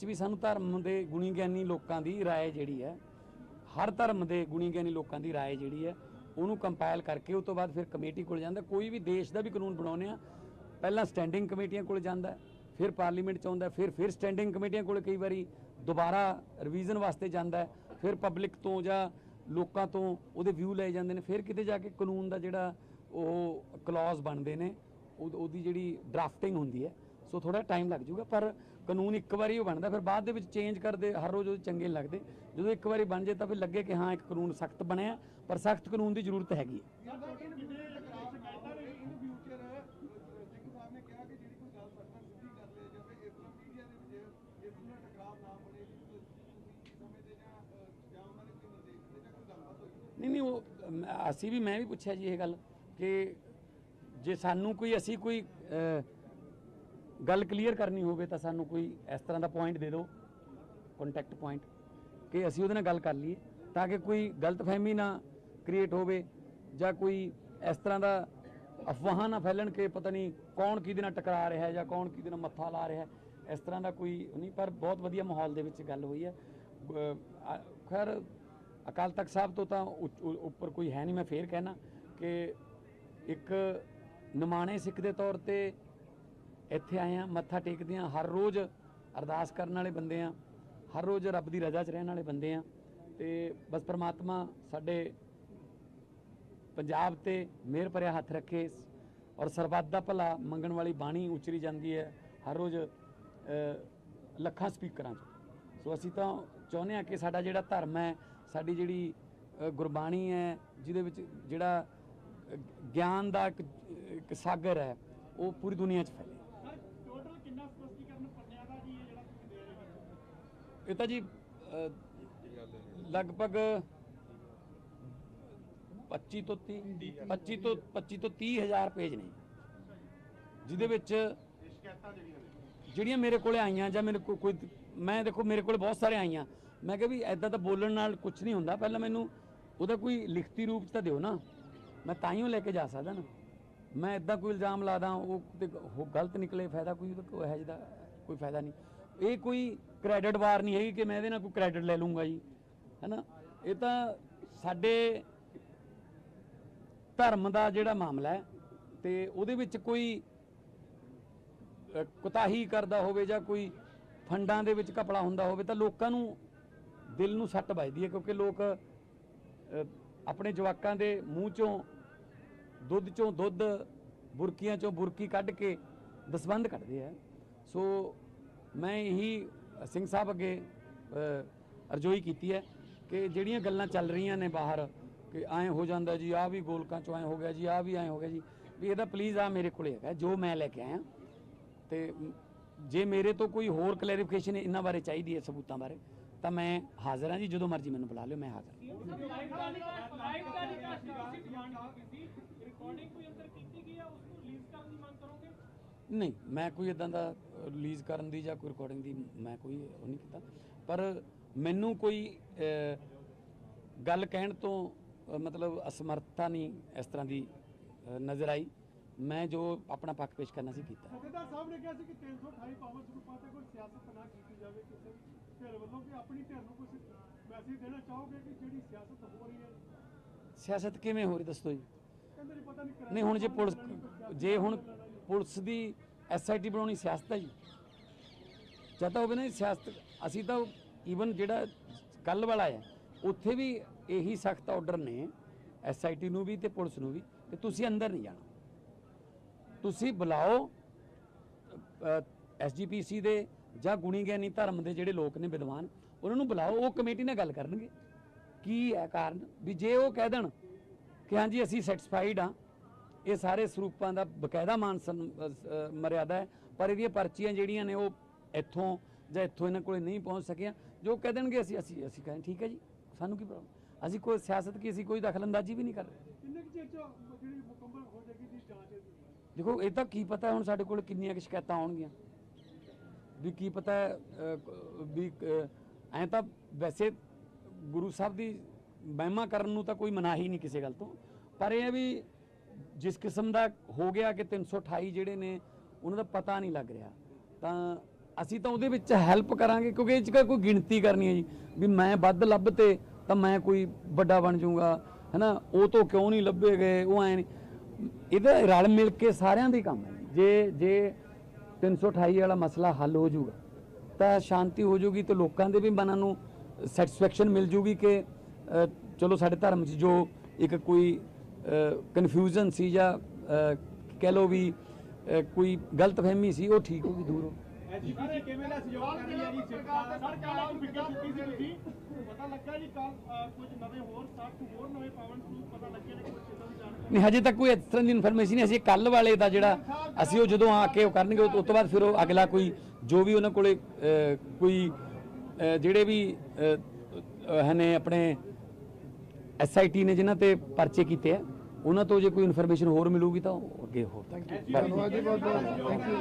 ਵਿੱਚ ਵੀ ਸਾਨੂੰ ਧਰਮ ਦੇ ਗੁਣੀ ਗਿਆਨੀ ਲੋਕਾਂ ਦੀ رائے ਜਿਹੜੀ ਹੈ ਹਰ ਧਰਮ ਦੇ ਗੁਣੀ ਗਿਆਨੀ ਲੋਕਾਂ ਦੀ رائے ਜਿਹੜੀ ਹੈ ਉਹਨੂੰ ਕੰਪਾਈਲ ਕਰਕੇ ਉਸ ਤੋਂ ਬਾਅਦ ਫਿਰ ਕਮੇਟੀ ਕੋਲ ਜਾਂਦਾ ਕੋਈ ਵੀ ਦੇਸ਼ ਦਾ ਵੀ ਕਾਨੂੰਨ ਬਣਾਉਂਦੇ ਆ ਪਹਿਲਾਂ ਸਟੈਂਡਿੰਗ ਕਮੇਟੀਆਂ ਕੋਲ ਜਾਂਦਾ ਹੈ, ਫਿਰ ਪਾਰਲੀਮੈਂਟ ਚ ਆਉਂਦਾ ਹੈ, ਫਿਰ ਫਿਰ ਸਟੈਂਡਿੰਗ ਕਮੇਟੀਆਂ ਕੋਲ ਕਈ ਵਾਰੀ ਦੁਬਾਰਾ ਰਿਵੀਜ਼ਨ ਵਾਸਤੇ ਜਾਂਦਾ ਹੈ, ਫਿਰ ਪਬਲਿਕ ਤੋਂ ਜਾਂ ਲੋਕਾਂ ਤੋਂ ਉਹਦੇ ਵਿਊ ਲਏ ਜਾਂਦੇ ਨੇ ਫਿਰ ਕਿਤੇ ਜਾ ਕੇ ਕਾਨੂੰਨ ਦਾ ਜਿਹੜਾ ਉਹ ਕਲੌਜ਼ ਬਣਦੇ ਨੇ ਉਹ- ਉਹਦੀ ਜਿਹੜੀ ਡਰਾਫਟਿੰਗ ਹੁੰਦੀ ਹੈ ਸੋ ਥੋੜਾ ਟਾਈਮ ਲੱਗ ਜਾਊਗਾ ਪਰ ਕਾਨੂੰਨ ਇੱਕ ਵਾਰੀ ਉਹ ਬਣਦਾ ਫਿਰ ਬਾਅਦ ਦੇ ਵਿੱਚ ਚੇਂਜ ਕਰਦੇ ਹਰ ਰੋਜ਼ ਉਹ ਚੰਗੇ ਨਹੀਂ ਲੱਗਦੇ। ਜਦੋਂ ਇੱਕ ਵਾਰੀ ਬਣ ਜੇ ਤਾਂ ਫਿਰ ਲੱਗੇ ਕਿ ਹਾਂ ਇੱਕ ਕਾਨੂੰਨ ਸਖਤ ਬਣਿਆ ਪਰ ਸਖਤ ਕਾਨੂੰਨ ਦੀ ਜ਼ਰੂਰ ਹੈਗੀ ਹੈ। ਨਹੀਂ ਨਹੀਂ ਉਹ ਅਸੀਂ ਵੀ ਮੈਂ ਵੀ ਪੁੱਛਿਆ ਜੀ ਇਹ ਗੱਲ ਕਿ ਜੇ ਸਾਨੂੰ ਕੋਈ ਅਸੀਂ ਕੋਈ ਗੱਲ ਕਲੀਅਰ ਕਰਨੀ ਹੋਵੇ ਤਾਂ ਸਾਨੂੰ ਕੋਈ ਇਸ ਤਰ੍ਹਾਂ ਦਾ ਪੁਆਇੰਟ ਦੇ ਦਿਓ ਕੰਟੈਕਟ ਪੁਆਇੰਟ ਕਿ ਅਸੀਂ ਉਹਦੇ ਨਾਲ ਗੱਲ ਕਰ ਲਈਏ ਤਾਂ ਕਿ ਕੋਈ ਗਲਤਫਹਿਮੀ ਨਾ ਕ੍ਰੀਏਟ ਹੋਵੇ ਜਾਂ ਕੋਈ ਇਸ ਤਰ੍ਹਾਂ ਦਾ ਅਫਵਾਹਾਂ ਨਾ ਫੈਲਣ ਕਿ ਪਤਾ ਨਹੀਂ ਕੌਣ ਕਿਹਦੇ ਨਾਲ ਟਕਰਾ ਰਿਹਾ ਹੈ ਜਾਂ ਕੌਣ ਕਿਹਦੇ ਨਾਲ ਮੱਥਾ ਲਾ ਰਿਹਾ ਹੈ ਇਸ ਤਰ੍ਹਾਂ ਦਾ ਕੋਈ ਨਹੀਂ ਪਰ ਬਹੁਤ ਵਧੀਆ ਮਾਹੌਲ ਦੇ ਵਿੱਚ ਗੱਲ ਹੋਈ ਹੈ। ਅਹ, ਖੈਰ ਅਕਾਲ ਤਖਤ ਸਾਹਿਬ ਤੋਂ ਤਾਂ ਉੱਚ- ਉ- ਉੱਪਰ ਕੋਈ ਹੈ ਨਹੀਂ ਮੈਂ ਫੇਰ ਕਹਿਣਾ ਕਿ ਇੱਕ ਨਿਮਾਣੇ ਸਿੱਖ ਦੇ ਤੌਰ ਤੇ ਇੱਥੇ ਆਏ ਆ ਮੱਥਾ ਟੇਕਦੇ ਆ ਹਰ ਰੋਜ਼ ਅਰਦਾਸ ਕਰਨ ਵਾਲੇ ਬੰਦੇ ਆ ਹਰ ਰੋਜ਼ ਰੱਬ ਦੀ ਰਜ਼ਾ 'ਚ ਰਹਿਣ ਵਾਲੇ ਬੰਦੇ ਆ ਤੇ ਬਸ ਪ੍ਰਮਾਤਮਾ ਸਾਡੇ ਪੰਜਾਬ ਤੇ ਮਿਹਰ ਭਰਿਆ ਹੱਥ ਰੱਖੇ ਔਰ ਸਰਬੱਤ ਦਾ ਭਲਾ ਮੰਗਣ ਵਾਲੀ ਬਾਣੀ ਉਚਰੀ ਜਾਂਦੀ ਹੈ ਹਰ ਰੋਜ਼ ਲੱਖਾਂ ਸਪੀਕਰਾਂ 'ਚ। ਸੋ ਅਸੀਂ ਤਾਂ ਚਾਹੁੰਦੇ ਆ ਕਿ ਸਾਡਾ ਜਿਹੜਾ ਧਰਮ ਹੈ, ਸਾਡੀ ਜਿਹੜੀ ਗੁਰਬਾਣੀ ਹੈ, ਜਿਹਦੇ ਵਿੱਚ ਜਿਹੜਾ ਗਿਆਨ ਦਾ ਇੱਕ ਇੱਕ ਸਾਗਰ ਹੈ, ਉਹ ਪੂਰੀ ਦੁਨੀਆ 'ਚ ਫੈਲੇ ਸਰ ਟੋਟਲ ਕਿੰਨਾ ਸਪਸ਼ਟੀਕਰਨ ਪੰਨਿਆਂ ਦਾ ਜੀ ਇਹ ਜਿਹੜਾ ਤੁਸੀਂ ਦੇ ਰਹੇ ਹੋ ਇਹ ਤਾਂ ਜੀ ਲਗਭਗ 25 ਤੋਂ 30 25 ਤੋਂ 25 ਤੋਂ 30 ਹਜ਼ਾਰ ਪੇਜ ਨੇ। ਜਿਹਦੇ ਵਿੱਚ ਜਿਹੜੀਆਂ ਮੇਰੇ ਕੋਲੇ ਆਈਆਂ ਜਾਂ ਮੇਰੇ ਕੋਲ ਕੋਈ, ਮੈਂ ਦੇਖੋ ਮੇਰੇ ਕੋਲੇ ਬਹੁਤ ਸਾਰੇ ਆਈਆਂ। ਮੈਂ ਕਿਹਾ ਵੀ ਐਦਾਂ ਤਾਂ ਬੋਲਣ ਨਾਲ ਕੁਝ ਨਹੀਂ ਹੁੰਦਾ। ਪਹਿਲਾਂ ਮੈਨੂੰ ਉਹਦਾ ਕੋਈ ਲਿਖਤੀ ਰੂਪ ਤਾਂ ਦਿਓ ਨਾ। ਮੈਂ ਤਾਂ ਹੀ ਲੈ ਕੇ ਜਾ ਸਕਦਾ ਨਾ। ਮੈਂ ਐਦਾਂ ਕੋਈ ਇਲਜ਼ਾਮ ਲਾ ਦਾਂ, ਉਹ ਤੇ ਗਲਤ ਨਿਕਲੇ, ਫਾਇਦਾ ਕੋਈ ਉਹਦਾ ਕੋਈ ਹੈ ਜਿਹਦਾ ਕੋਈ ਫਾਇਦਾ ਨਹੀਂ। ਇਹ ਕੋਈ ਕ੍ਰੈਡਿਟ ਵਾਰ ਨਹੀਂ ਹੈਗੀ ਕਿ ਮੈਂ ਇਹਦੇ ਨਾਲ ਕੋਈ ਕ੍ਰੈਡਿਟ ਲੈ ਲੂੰਗਾ ਜੀ, ਹੈਨਾ? ਇਹ ਤਾਂ ਸਾਡੇ ਧਰਮ ਦਾ ਜਿਹੜਾ ਮਾਮਲਾ ਹੈ ਤੇ ਉਹਦੇ ਵਿੱਚ ਕੋਈ ਕੁਤਾਹੀ ਕਰਦਾ ਹੋਵੇ ਜਾਂ ਕੋਈ ਫੰਡਾਂ ਦੇ ਵਿੱਚ ਕਪੜਾ ਹੁੰਦਾ ਹੋਵੇ ਤਾਂ ਲੋਕਾਂ ਨੂੰ ਦਿਲ ਨੂੰ ਸੱਟ ਵੱਜਦੀ ਹੈ ਕਿਉਂਕਿ ਲੋਕ ਆਪਣੇ ਜਵਾਕਾਂ ਦੇ ਮੂੰਹ ਚੋਂ ਦੁੱਧ ਚੋਂ ਦੁੱਧ, ਬੁਰਕੀਆਂ ਚੋਂ ਬੁਰਕੀ ਕੱਢ ਕੇ ਦਸਵੰਧ ਕੱਢਦੇ ਆ। ਸੋ ਮੈਂ ਇਹੀ ਸਿੰਘ ਸਾਹਿਬ ਅੱਗੇ ਅ, ਅਰਜ਼ੋਈ ਕੀਤੀ ਹੈ ਕਿ ਜਿਹੜੀਆਂ ਗੱਲਾਂ ਚੱਲ ਰਹੀਆਂ ਨੇ ਬਾਹਰ ਕਿ ਐਂ ਹੋ ਜਾਂਦਾ ਜੀ ਆ ਵੀ ਗੋਲਕਾਂ ਚੋਂ ਐਂ ਹੋ ਗਿਆ ਜੀ ਆ ਵੀ ਐਂ ਹੋ ਗਿਆ ਜੀ ਵੀ ਇਹਦਾ ਪਲੀਜ਼ ਆ ਮੇਰੇ ਕੋਲੇ ਹੈਗਾ ਜੋ ਮੈਂ ਲੈ ਕੇ ਆਇਆ। ਤੇ ਜੇ ਮੇਰੇ ਤੋਂ ਕੋਈ ਹੋਰ ਕਲੈਰੀਫਿਕੇਸ਼ਨ ਇਹਨਾਂ ਬਾਰੇ ਚਾਹੀਦੀ ਹੈ ਸਬੂਤਾਂ ਬਾਰੇ ਤਾਂ ਮੈਂ ਹਾਜ਼ਰ ਹਾਂ ਜੀ ਜਦੋਂ ਮਰਜ਼ੀ ਮੈਨੂੰ ਬੁਲਾ ਲਿਓ ਮੈਂ ਹਾਜ਼ਰ ਰਿਕਾਰਡਿੰਗ ਕੋਈ ਅੰਦਰ ਕੀਤੀ ਗਈ ਹੈ ਉਸ ਨੂੰ ਰਿਲੀਜ਼ ਕਰਨ ਦੀ ਮੰਗ ਕਰੋਗੇ? ਨਹੀਂ ਮੈਂ ਕੋਈ ਇਦਾਂ ਦਾ ਰਿਲੀਜ਼ ਕਰਨ ਦੀ ਜਾਂ ਕੋਈ ਰਿਕਾਰਡਿੰਗ ਦੀ ਮੈਂ ਕੋਈ ਉਹ ਨਹੀਂ ਕੀਤਾ। ਪਰ ਮੈਨੂੰ ਕੋਈ ਗੱਲ ਕਹਿਣ ਤੋਂ ਮਤਲਬ ਅਸਮਰਥਤਾ ਨਹੀਂ ਇਸ ਤਰ੍ਹਾਂ ਦੀ ਨਜ਼ਰ ਆਈ। ਮੈਂ ਜੋ ਆਪਣਾ ਪੱਖ ਪੇਸ਼ ਕਰਨਾ ਸੀ ਕੀਤਾ। ਸਤਿਕਾਰ ਸਾਹਿਬ ਨੇ ਕਿਹਾ ਸੀ ਕਿ 328 ਪਾਵਰ ਸਰੂਪਾਂ ਤੇ ਕੋਈ ਸਿਆਸਤ ਨਾ ਕੀਤੀ ਜਾਵੇ ਕਿਸੇ ਧਿਰ ਵੱਲੋਂ ਕਿ ਆਪਣੀ ਧਿਰ ਨੂੰ ਕੁਝ ਮੈਸੇਜ ਦੇਣਾ ਚਾਹੋਗੇ ਕਿ ਜਿਹੜੀ ਸਿਆਸਤ ਹੋ ਰਹੀ ਹੈ? ਸਿਆਸਤ ਕਿਵੇਂ ਹੋ ਰਹੀ ਦੱਸੋ ਜੀ। ਨਹੀਂ ਹੁਣ ਜੇ ਪੁਲਿਸ ਜੇ ਹੁਣ ਪੁਲਿਸ ਦੀ ਐਸਆਈਟੀ ਬਣਾਉਣੀ ਸਿਆਸਤ ਹੈ ਜੀ। ਜਦ ਤਾਂ ਹੋਵੇ ਨਾ ਜੀ ਸਿਆਸਤ, ਅਸੀਂ ਤਾਂ ਈਵਨ ਜਿਹੜਾ ਕੱਲ ਵਾਲਾ ਹੈ, ਉੱਥੇ ਵੀ ਇਹੀ ਸਖਤ ਆਰਡਰ ਨੇ ਐਸਆਈਟੀ ਨੂੰ ਵੀ ਤੇ ਪੁਲਿਸ ਨੂੰ ਵੀ ਕਿ ਤੁਸੀਂ ਅੰਦਰ ਨਹੀਂ ਜਾਣਾ। ਤੁਸੀਂ ਬੁਲਾਓ ਐਸਜੀਪੀਸੀ ਦੇ ਜਾਂ ਗੁਣੀ ਗਿਆਨੀ ਧਰਮ ਦੇ ਜਿਹੜੇ ਲੋਕ ਨੇ ਵਿਦਵਾਨ, ਉਹਨਾਂ ਨੂੰ ਬੁਲਾਓ, ਉਹ ਕਮੇਟੀ ਨਾਲ ਗੱਲ ਕਰਨਗੇ। ਕੀ ਹੈ ਕਾਰਨ? ਵੀ ਜੇ ਉਹ ਕਹਿ ਦੇਣ ਕਿ ਹਾਂਜੀ ਅਸੀਂ ਸੈਟੀਸਫਾਈਡ ਆ ਇਹ ਸਾਰੇ ਸਰੂਪਾਂ ਦਾ ਬਕਾਇਦਾ ਮਾਨ ਮਰਿਆਦਾ ਹੈ ਪਰ ਇਹਦੀਆਂ ਪਰਚੀਆਂ ਜਿਹੜੀਆਂ ਨੇ ਉਹ ਇੱਥੋਂ ਜਾਂ ਇੱਥੋਂ ਇਹਨਾਂ ਕੋਲੇ ਨਹੀਂ ਪਹੁੰਚ ਸਕੀਆਂ ਜੋ ਕਹਿ ਦੇਣਗੇ ਅਸੀਂ ਅਸੀਂ ਅਸੀਂ ਕਹਿੰਦੇ ਠੀਕ ਹੈ ਜੀ ਸਾਨੂੰ ਕੀ ਪ੍ਰੋਬਲਮ ਅਸੀਂ ਕੋਈ ਸਿਆਸਤ ਕੀ ਅਸੀਂ ਕੋਈ ਦਖਲਅੰਦਾਜ਼ੀ ਵੀ ਨਹੀਂ ਕਰ ਰਹੇ। ਕਿੰਨੇ ਕੁ ਚਿਰ ਚ ਜਿਹੜੀ ਮੁਕੰਮਲ ਹੋ ਜਾਏਗੀ ਦੀ ਜਾਂਚ ਦੇਖੋ ਇਹ ਤਾਂ ਕੀ ਪਤਾ ਹੁਣ ਸਾਡੇ ਕੋਲ ਕਿੰਨੀਆਂ ਕੁ ਸ਼ਿਕਾਇਤਾਂ ਆਉਣਗੀਆਂ। ਵੀ ਕੀ ਪਤਾ ਵੀ ਐਂ ਤਾਂ ਵੈਸੇ ਗੁਰੂ ਸਾਹਿਬ ਦੀ ਮਹਿਮਾ ਕਰਨ ਨੂੰ ਤਾਂ ਕੋਈ ਮਨਾਹੀ ਨਹੀਂ ਕਿਸੇ ਗੱਲ ਤੋਂ ਪਰ ਇਹ ਵੀ ਜਿਸ ਕਿਸਮ ਦਾ ਹੋ ਗਿਆ ਕਿ 328 ਜਿਹੜੇ ਨੇ, ਉਹਨਾਂ ਦਾ ਪਤਾ ਨਹੀਂ ਲੱਗ ਰਿਹਾ। ਤਾਂ ਅਸੀਂ ਤਾਂ ਉਹਦੇ ਵਿੱਚ ਹੈਲਪ ਕਰਾਂਗੇ, ਕਿਉਂਕਿ ਇਹ 'ਚ ਕੋਈ ਗਿਣਤੀ ਕਰਨੀ ਹੈ ਜੀ, ਵੀ ਮੈਂ ਵੱਧ ਲੱਭ ਤੇ ਤਾਂ ਮੈਂ ਕੋਈ ਵੱਡਾ ਬਣ ਜਾਊਗਾ। ਹੈਨਾ, ਉਹ ਤੋਂ ਕਿਉਂ ਨਹੀਂ ਲੱਭੇ ਗਏ, ਉਹ ਐ ਨਹੀਂ। ਇਹਦਾ ਰਲ ਮਿਲ ਕੇ ਸਾਰਿਆਂ ਦੀ ਕੰਮ ਹੈ ਜੀ। ਜੇ ਜੇ 328 ਵਾਲਾ ਮਸਲਾ ਹੱਲ ਹੋ ਜਾਊਗਾ, ਤਾਂ ਸ਼ਾਂਤੀ ਹੋ ਜਾਊਗੀ ਤੇ ਲੋਕਾਂ ਦੇ ਵੀ ਮਨਾਂ ਨੂੰ ਸੈਟੀਸਫੈਕਸ਼ਨ ਮਿਲ ਜੂਗੀ ਕਿ ਚਲੋ ਸਾਡੇ ਧਰਮ 'ਚ ਜੋ ਇੱਕ ਕੋਈ ਕਨਫਿਊਜ਼ਨ ਸੀ ਜਾਂ ਕਹਿ ਲਓ ਵੀ ਅ, ਕੋਈ ਗਲਤਫਹਿਮੀ ਸੀ ਉਹ ਠੀਕ ਹੋ ਗਈ ਦੂਰ। ਹੋ ਐਜੀਪੀਸੀ ਕਿਵੇਂ ਦਾ ਸਹਿਯੋਗ ਕਰ ਰਹੀ ਹੈ ਜੀ ਸਰਕਾਰ ਸਰ ਕੱਲ ਫਿਕਰ ਚੁੱਕੀ ਸੀ ਤੁਸੀਂ ਪਤਾ ਲੱਗਾ ਜੀ ਕੁਝ ਨਵੇਂ ਹੋਰ 60 ਹੋਰ ਨਵੇਂ ਪਾਵਨ ਸਰੂਪ ਪਤਾ ਲੱਗੇ ਨੇ ਕੁਝ ਇਦਾਂ ਦੀ ਜਾਣਕਾਰੀ ਨਹੀਂ ਹਜੇ ਤੱਕ ਕੋਈ ਇਸ ਤਰ੍ਹਾਂ ਦੀ ਇਨਫੋਰਮੇਸ਼ਨ ਨਹੀਂ ਅਸੀਂ ਕੱਲ ਵਾਲੇ ਦਾ ਜਿਹੜਾ ਅਸੀਂ ਉਹ ਜਦੋਂ ਆ ਕੇ ਉਹ ਕਰਨਗੇ ਉਹ ਤੋਂ ਬਾਅਦ ਫਿਰ ਉਹ ਅਗਲਾ ਕੋਈ ਜੋ ਵੀ ਉਹਨਾਂ ਕੋਲੇ ਕੋਈ ਜਿਹੜੇ ਵੀ ਅ, ਅ, ਹਨੇ ਆਪਣੇ ਐਸਆਈਟੀ ਨੇ ਜਿਨ੍ਹਾਂ ਤੇ ਪਰਚੇ ਕੀਤੇ ਆ ਉਹਨਾਂ ਤੋਂ ਜੇ ਕੋਈ ਇਨਫੋਰਮੇਸ਼ਨ ਹੋਰ ਮਿਲੂਗੀ ਤਾਂ ਉਹ ਅੱਗੇ ਹੋਰ। ਧੰਨਵਾਦ ਜੀ, ਬਹੁਤ ਬਹੁਤ। Thank you